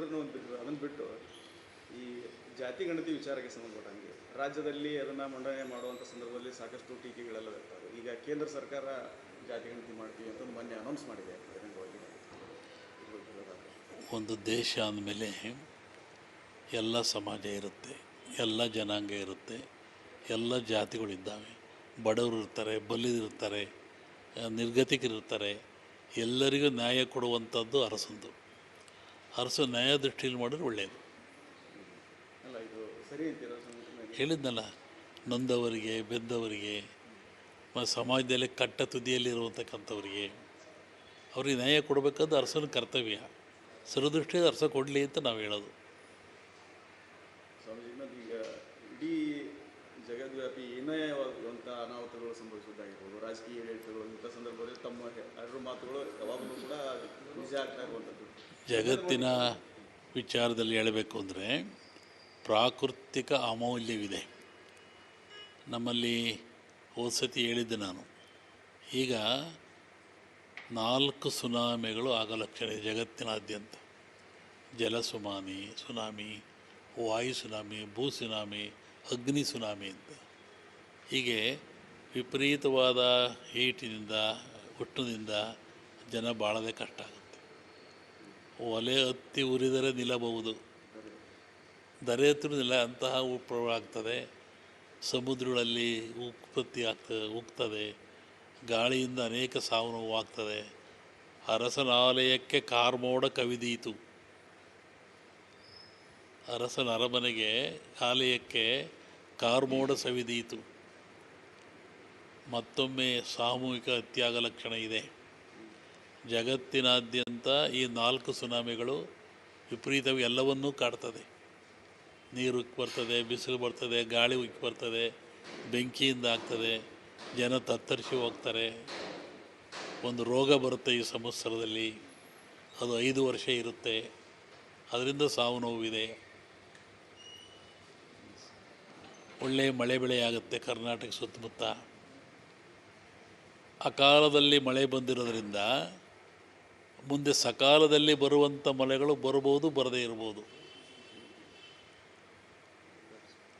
ಇಬ್ಬರನ್ನು ಅಂತ ಬಿಟ್ಟು ಅದನ್ನು ಬಿಟ್ಟು ಈ ಜಾತಿ ಗಣತಿ ವಿಚಾರಕ್ಕೆ ಸಂಬಂಧಪಟ್ಟಂಗೆ ರಾಜ್ಯದಲ್ಲಿ ಅದನ್ನು ಮಂಡನೆ ಮಾಡುವಂಥ ಸಂದರ್ಭದಲ್ಲಿ ಸಾಕಷ್ಟು ಟೀಕೆಗಳೆಲ್ಲ ಬರ್ತಾರೆ ಈಗ ಕೇಂದ್ರ ಸರ್ಕಾರ ಜಾತಿ ಗಣತಿ ಮಾಡ್ತೀವಿ ಅಂತ ಮೊನ್ನೆ ಅನೌನ್ಸ್ ಮಾಡಿದೆ ಬಹಿರಂಗವಾಗಿ. ಒಂದು ದೇಶ ಅಂದಮೇಲೆ ಎಲ್ಲ ಸಮಾಜ ಇರುತ್ತೆ, ಎಲ್ಲ ಜನಾಂಗ ಇರುತ್ತೆ, ಎಲ್ಲ ಜಾತಿಗಳಿದ್ದಾವೆ ಬಡವರು ಇರ್ತಾರೆ ಬಲ್ಲಿದಿರ್ತಾರೆ ನಿರ್ಗತಿಕರಿರ್ತಾರೆ. ಎಲ್ಲರಿಗೂ ನ್ಯಾಯ ಕೊಡುವಂಥದ್ದು ಅರಸಂದು. ಅರಸು ನ್ಯಾಯದೃಷ್ಟಿಯಲ್ಲಿ ಮಾಡಿದ್ರೆ ಒಳ್ಳೆಯದು ಹೇಳಿದ್ನಲ್ಲ ನೊಂದವರಿಗೆ ಬೆದ್ದವರಿಗೆ ಸಮಾಜದಲ್ಲಿ ಕಟ್ಟ ತುದಿಯಲ್ಲಿರುವಂತಕ್ಕಂಥವ್ರಿಗೆ ಅವ್ರಿಗೆ ನ್ಯಾಯ ಕೊಡಬೇಕಾದ ಅರಸನ ಕರ್ತವ್ಯ. ಸರದೃಷ್ಟಿಯಲ್ಲಿ ಅರಸ ಕೊಡಲಿ ಅಂತ ನಾವು ಹೇಳೋದು. ಈಗ ಇಡೀ ಜಗದ್ವ್ಯಾಪಿ ಏನೇವಾಗುವಂಥ ಅನಾಹುತಗಳು ಸಂಭವಿಸೋದಾಗಿರ್ಬೋದು ರಾಜಕೀಯ ಹೇಳಿಕೆಗಳು ಇಂಥ ಸಂದರ್ಭದಲ್ಲಿ ತಮ್ಮ ಎರಡು ಮಾತುಗಳು ಯಾವಾಗಲೂ ಕೂಡ ನಿಜ ಆಗ್ತಾ ಇರುವಂಥದ್ದು. ಜಗತ್ತಿನ ವಿಚಾರದಲ್ಲಿ ಹೇಳಬೇಕು ಅಂದರೆ ಪ್ರಾಕೃತಿಕ ಅಮೌಲ್ಯವಿದೆ. ನಮ್ಮಲ್ಲಿ ಹೋದ ಸತಿ ಹೇಳಿದ್ದೆ ನಾನು. ಈಗ ನಾಲ್ಕು ಸುನಾಮಿಗಳು ಆಗಲಕ್ಷಣೆ ಲಕ್ಷಣ ಜಗತ್ತಿನಾದ್ಯಂತ. ಜಲ ಸುನಾಮಿ ಸುನಾಮಿ, ವಾಯು ಸುನಾಮಿ, ಭೂ ಸುನಾಮಿ, ಅಗ್ನಿ ಸುನಾಮಿ ಅಂತ. ಹೀಗೆ ವಿಪರೀತವಾದ ಹೀಟಿನಿಂದ, ಹುಟ್ಟಿನಿಂದ ಜನ ಬಾಳದೆ ಕಷ್ಟ. ಒಲೆ ಹತ್ತಿ ಉರಿದರೆ ನಿಲ್ಲಬಹುದು. ದರೆ ಹತ್ತಿರ ನಿಲ್ಲ, ಅಂತಹ ಆಗ್ತದೆ. ಸಮುದ್ರಗಳಲ್ಲಿ ಉತ್ಪತ್ತಿ ಆಗ್ತದೆ ಉಗ್ತದೆ ಗಾಳಿಯಿಂದ ಅನೇಕ ಸಾವು ನೋವಾಗ್ತದೆ ಅರಸನ ಆಲಯಕ್ಕೆ ಕಾರ್ಮೋಡ ಕವಿದೀತು. ಅರಸನ ಅರಮನೆಗೆ, ಆಲಯಕ್ಕೆ ಕಾರ್ಮೋಡ ಸವಿದೀತು. ಮತ್ತೊಮ್ಮೆ ಸಾಮೂಹಿಕ ಅತ್ಯಾಗ ಲಕ್ಷಣ ಇದೆ. ಜಗತ್ತಿನಾದ್ಯಂತ ಈ ನಾಲ್ಕು ಸುನಾಮಿಗಳು ವಿಪರೀತ ಎಲ್ಲವನ್ನೂ ಕಾಡ್ತದೆ. ನೀರು ಉಕ್ಕಿ ಬರ್ತದೆ, ಬಿಸಿಲು ಬರ್ತದೆ, ಗಾಳಿ ಉಕ್ಕಿ ಬರ್ತದೆ, ಬೆಂಕಿಯಿಂದ ಆಗ್ತದೆ, ಜನ ತತ್ತರಿಸಿ ಹೋಗ್ತಾರೆ. ಒಂದು ರೋಗ ಬರುತ್ತೆ ಈ ಸಂವತ್ಸರದಲ್ಲಿ. ಅದು ಐದು ವರ್ಷ ಇರುತ್ತೆ. ಅದರಿಂದ ಸಾವು ನೋವಿದೆ. ಒಳ್ಳೆಯ ಮಳೆ ಬೆಳೆ ಆಗುತ್ತೆ ಕರ್ನಾಟಕ ಸುತ್ತಮುತ್ತ. ಅಕಾಲದಲ್ಲಿ ಮಳೆ ಬಂದಿರೋದ್ರಿಂದ ಮುಂದೆ ಸಕಾಲದಲ್ಲಿ ಬರುವಂಥ ಮಳೆಗಳು ಬರಬಹುದು, ಬರದೇ ಇರ್ಬೋದು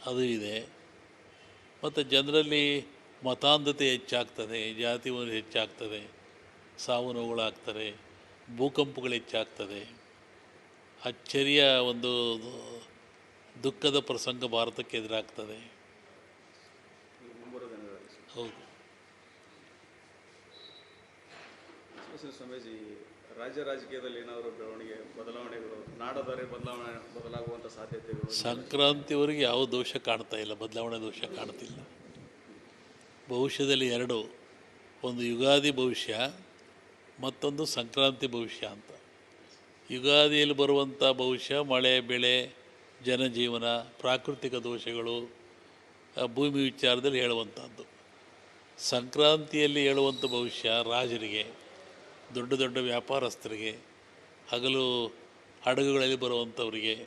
ಅದು ಇದೆ. ಮತ್ತು ಜನರಲ್ಲಿ ಮತಾಂಧತೆ ಹೆಚ್ಚಾಗ್ತದೆ, ಜಾತಿ ಹೆಚ್ಚಾಗ್ತದೆ, ಸಾವು ನೋವುಗಳಾಗ್ತದೆ, ಭೂಕಂಪಗಳು ಹೆಚ್ಚಾಗ್ತದೆ. ಅಚ್ಚರಿಯ ಒಂದು ದುಃಖದ ಪ್ರಸಂಗ ಭಾರತಕ್ಕೆ ಎದುರಾಗ್ತದೆ. ಹೌದು. ರಾಜ್ಯ ರಾಜಕೀಯದಲ್ಲಿ ಏನಾದರೂ ಬೆಳವಣಿಗೆ, ಬದಲಾವಣೆಗಳು ನಾಡದರೆ ಬದಲಾವಣೆ ಬದಲಾಗುವಂಥ ಸಾಧ್ಯತೆಗಳು ಸಂಕ್ರಾಂತಿವರೆಗೆ ಯಾವ ದೋಷ ಕಾಣ್ತಾ ಇಲ್ಲ, ಬದಲಾವಣೆ ದೋಷ ಕಾಣ್ತಿಲ್ಲ. ಭವಿಷ್ಯದಲ್ಲಿ ಎರಡು, ಒಂದು ಯುಗಾದಿ ಭವಿಷ್ಯ, ಮತ್ತೊಂದು ಸಂಕ್ರಾಂತಿ ಭವಿಷ್ಯ ಅಂತ. ಯುಗಾದಿಯಲ್ಲಿ ಬರುವಂಥ ಭವಿಷ್ಯ, ಮಳೆ, ಬೆಳೆ, ಜನಜೀವನ, ಪ್ರಾಕೃತಿಕ ದೋಷಗಳು ಭೂಮಿ ವಿಚಾರದಲ್ಲಿ ಹೇಳುವಂಥದ್ದು ಸಂಕ್ರಾಂತಿಯಲ್ಲಿ ಹೇಳುವಂಥ ಭವಿಷ್ಯ ರಾಜರಿಗೆ ದೊಡ್ಡ ದೊಡ್ಡ ವ್ಯಾಪಾರಸ್ಥರಿಗೆ ಹಗಲು ಹಡಗುಗಳಲ್ಲಿ ಬರುವಂಥವರಿಗೆ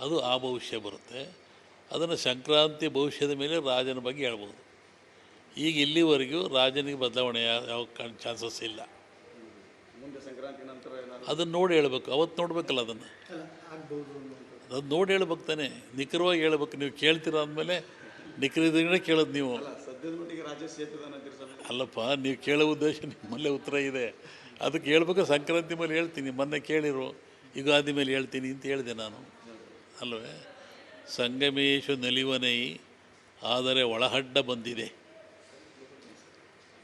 ಅದು ಆ ಭವಿಷ್ಯ ಬರುತ್ತೆ. ಅದನ್ನು ಸಂಕ್ರಾಂತಿ ಭವಿಷ್ಯದ ಮೇಲೆ ರಾಜನ ಬಗ್ಗೆ ಹೇಳ್ಬೋದು. ಈಗ ಇಲ್ಲಿವರೆಗೂ ರಾಜನಿಗೆ ಬದಲಾವಣೆ ಯಾವ- ಚಾನ್ಸಸ್ ಇಲ್ಲ. ಮುಂದೆ ಸಂಕ್ರಾಂತಿ ನಂತರ ಏನಾದರೂ ಅದನ್ನು ನೋಡಿ ಹೇಳ್ಬೇಕು. ಅವತ್ತು ನೋಡ್ಬೇಕಲ್ಲ ಅದನ್ನು. ಅದು ನೋಡಿ ಹೇಳ್ಬೇಕು ತಾನೆ. ನಿಖರವಾಗಿ ಹೇಳ್ಬೇಕು. ನೀವು ಕೇಳ್ತೀರ ಅಂದಮೇಲೆ ನಿಖರದಿಂದ ಕೇಳೋದು ನೀವು. ಅಲ್ಲ ಸದ್ಯದ ಮಟ್ಟಿಗೆ ರಾಜ್ಯ ಸೇತುದಾನ ಅಲ್ಲಪ್ಪ ನೀವು ಕೇಳೋ ಉದ್ದೇಶ ನಿಮ್ಮಲ್ಲೇ ಉತ್ತರ ಇದೆ. ಅದಕ್ಕೆ ಹೇಳ್ಬೇಕು, ಸಂಕ್ರಾಂತಿ ಮೇಲೆ ಹೇಳ್ತೀನಿ, ಮೊನ್ನೆ ಕೇಳಿರು, ಯುಗಾದಿ ಮೇಲೆ ಹೇಳ್ತೀನಿ ಅಂತ ಹೇಳಿದೆ ನಾನು. ಅಲ್ವೇ? ಸಂಗಮೇಶು ನಲಿವನೈ, ಆದರೆ ಒಳಹಡ್ಡ ಬಂದಿದೆ.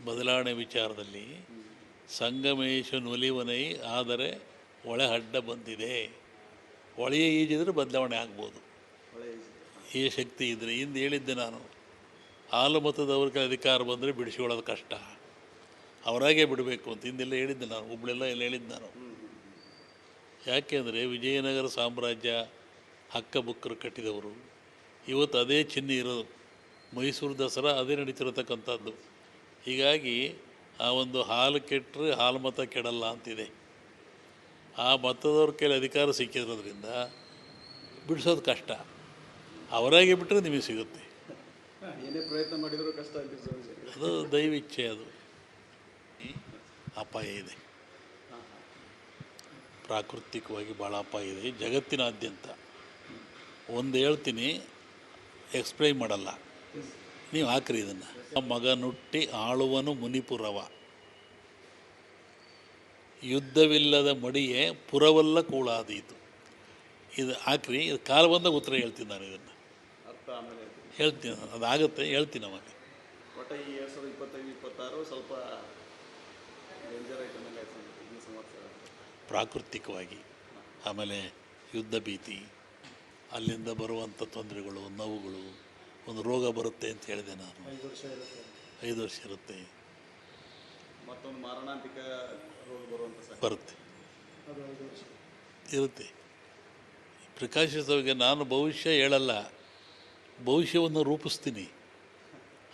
ಬದಲಾವಣೆ ವಿಚಾರದಲ್ಲಿ, ಸಂಗಮೇಶು ನೊಲಿವನೈ, ಆದರೆ ಒಳಹಡ್ಡ ಬಂದಿದೆ. ಒಳೆಯ ಈಜಿದ್ರೆ ಬದಲಾವಣೆ ಆಗ್ಬೋದು. ಈ ಶಕ್ತಿ ಇದ್ದರೆ ಹಿಂದೆ ಹೇಳಿದ್ದೆ ನಾನು, ಹಾಲು ಮತದವ್ರಿಗೆ ಅಧಿಕಾರ ಬಂದರೆ ಬಿಡಿಸಿಕೊಳ್ಳೋದು ಕಷ್ಟ. ಅವರಾಗೆ ಬಿಡಬೇಕು ಅಂತ ಹಿಂದೆಲ್ಲ ಹೇಳಿದ್ದೆ ನಾನು ಹುಬ್ಳೆಲ್ಲ ಎಲ್ಲ ಹೇಳಿದ್ದೆ ನಾನು. ಯಾಕೆಂದರೆ ವಿಜಯನಗರ ಸಾಮ್ರಾಜ್ಯ ಹಕ್ಕ ಬುಕ್ಕರು ಕಟ್ಟಿದವರು. ಇವತ್ತು ಅದೇ ಚಿಹ್ನೆ ಇರೋದು. ಮೈಸೂರು ದಸರಾ ಅದೇ ನಡೀತಿರತಕ್ಕಂಥದ್ದು. ಹೀಗಾಗಿ ಆ ಒಂದು ಹಾಲು ಕೆಟ್ಟರೆ ಹಾಲು ಮತ ಕೆಡಲ್ಲ ಅಂತಿದೆ. ಆ ಮತದವ್ರ ಕೈಲಿ ಅಧಿಕಾರ ಸಿಕ್ಕಿರೋದ್ರಿಂದ ಬಿಡಿಸೋದು ಕಷ್ಟ. ಅವರಾಗೆ ಬಿಟ್ಟರೆ ನಿಮಗೆ ಸಿಗುತ್ತೆ. ಏನೇ ಪ್ರಯತ್ನ ಮಾಡಿದರೂ ಕಷ್ಟ ಅದು ದೈವಿಚ್ಛೆ ಅದು. ಅಪಾಯ ಇದೆ. ಪ್ರಾಕೃತಿಕವಾಗಿ ಭಾಳ ಅಪಾಯ ಇದೆ. ಜಗತ್ತಿನಾದ್ಯಂತ ಒಂದು ಹೇಳ್ತೀನಿ ಎಕ್ಸ್ಪ್ಲೈನ್ ಮಾಡಲ್ಲ. ನೀವು ಹಾಕ್ರಿ ಇದನ್ನು. ಮಗ ನುಟ್ಟಿ ಆಳುವನು ಮುನಿಪುರವ. ಯುದ್ಧವಿಲ್ಲದ ಮಡಿಯೇ ಪುರವಲ್ಲ ಕೂಳಾದೀತು ಇದು. ಹಾಕ್ರಿ ಇದು ಕಾಲ ಬಂದಾಗ ಉತ್ತರ ಹೇಳ್ತೀನಿ ನಾನು ಇದನ್ನು. ಹೇಳ್ತೀನಿ. ಅದಾಗುತ್ತೆ ಹೇಳ್ತೀನಿ ಅವಾಗ. ಪ್ರಾಕೃತಿಕವಾಗಿ ಆಮೇಲೆ ಯುದ್ಧ ಭೀತಿ ಅಲ್ಲಿಂದ ಬರುವಂಥ ತೊಂದರೆಗಳು ನೋವುಗಳು ಒಂದು ರೋಗ ಬರುತ್ತೆ ಅಂತ ಹೇಳಿದೆ ನಾನು. ಐದು ವರ್ಷ ಇರುತ್ತೆ ಐದು ವರ್ಷ ಇರುತ್ತೆ. ಮತ್ತೊಂದು ಮಾರಣಾಂತಿಕ ರೋಗ ಬರುವಂಥ ಬರುತ್ತೆ. ಅದು ಐದು ವರ್ಷ. ಇರುತ್ತೆ. ಪ್ರಕಾಶಿಸೋಕೆ ನಾನು ಭವಿಷ್ಯ ಹೇಳಲ್ಲ. ಭವಿಷ್ಯವನ್ನು ರೂಪಿಸ್ತೀನಿ.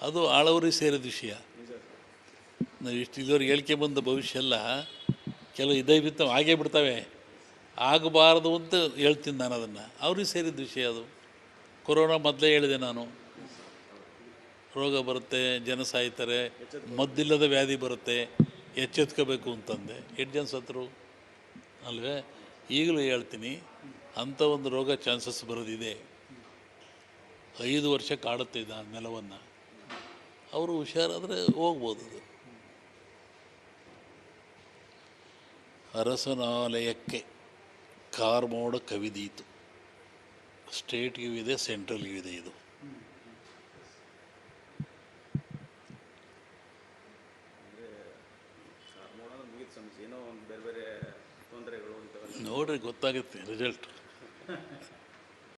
ಅದು ಆಳವರಿ ಸೇರಿದ ವಿಷಯ. ಇಷ್ಟು ಇದುವರೆಗೆ ಹೇಳಿಕೆ ಬಂದ ಭವಿಷ್ಯ ಎಲ್ಲ ಕೆಲವು ಇದೇ ಬಿತ್ತ ಆಗೇ ಬಿಡ್ತವೆ. ಆಗಬಾರದು ಅಂತ ಹೇಳ್ತೀನಿ ನಾನು ಅದನ್ನು. ಅವ್ರಿಗೆ ಸೇರಿದ ವಿಷಯ ಅದು. ಕೊರೋನಾ ಮೊದಲೇ ಹೇಳಿದೆ ನಾನು. ರೋಗ ಬರುತ್ತೆ, ಜನ ಸಾಯ್ತಾರೆ, ಮದ್ದಿಲ್ಲದ ವ್ಯಾಧಿ ಬರುತ್ತೆ, ಎಚ್ಚೆತ್ಕೋಬೇಕು ಅಂತಂದೆ. ಎಷ್ಟು ಜನ ಸತ್ರು ಅಲ್ವೇ? ಈಗಲೂ ಹೇಳ್ತೀನಿ, ಅಂಥ ಒಂದು ರೋಗ ಚಾನ್ಸಸ್ ಬರೋದಿದೆ. ಐದು ವರ್ಷ ಕಾಡುತ್ತೆ ಇದು ನೆಲವನ್ನು ಅವರು ಹುಷಾರಾದರೆ ಹೋಗ್ಬೋದು ಅದು. ಅರಸನಾಲಯಕ್ಕೆ ಕಾರ್ಮೋಡ ಕವಿದೀತು. ಸ್ಟೇಟ್ಗೂ ಇದೆ ಸೆಂಟ್ರಲ್ಗೂ ಇದೆ ಇದು. ನೋಡ್ರಿ ಗೊತ್ತಾಗುತ್ತೆ ರಿಸಲ್ಟ್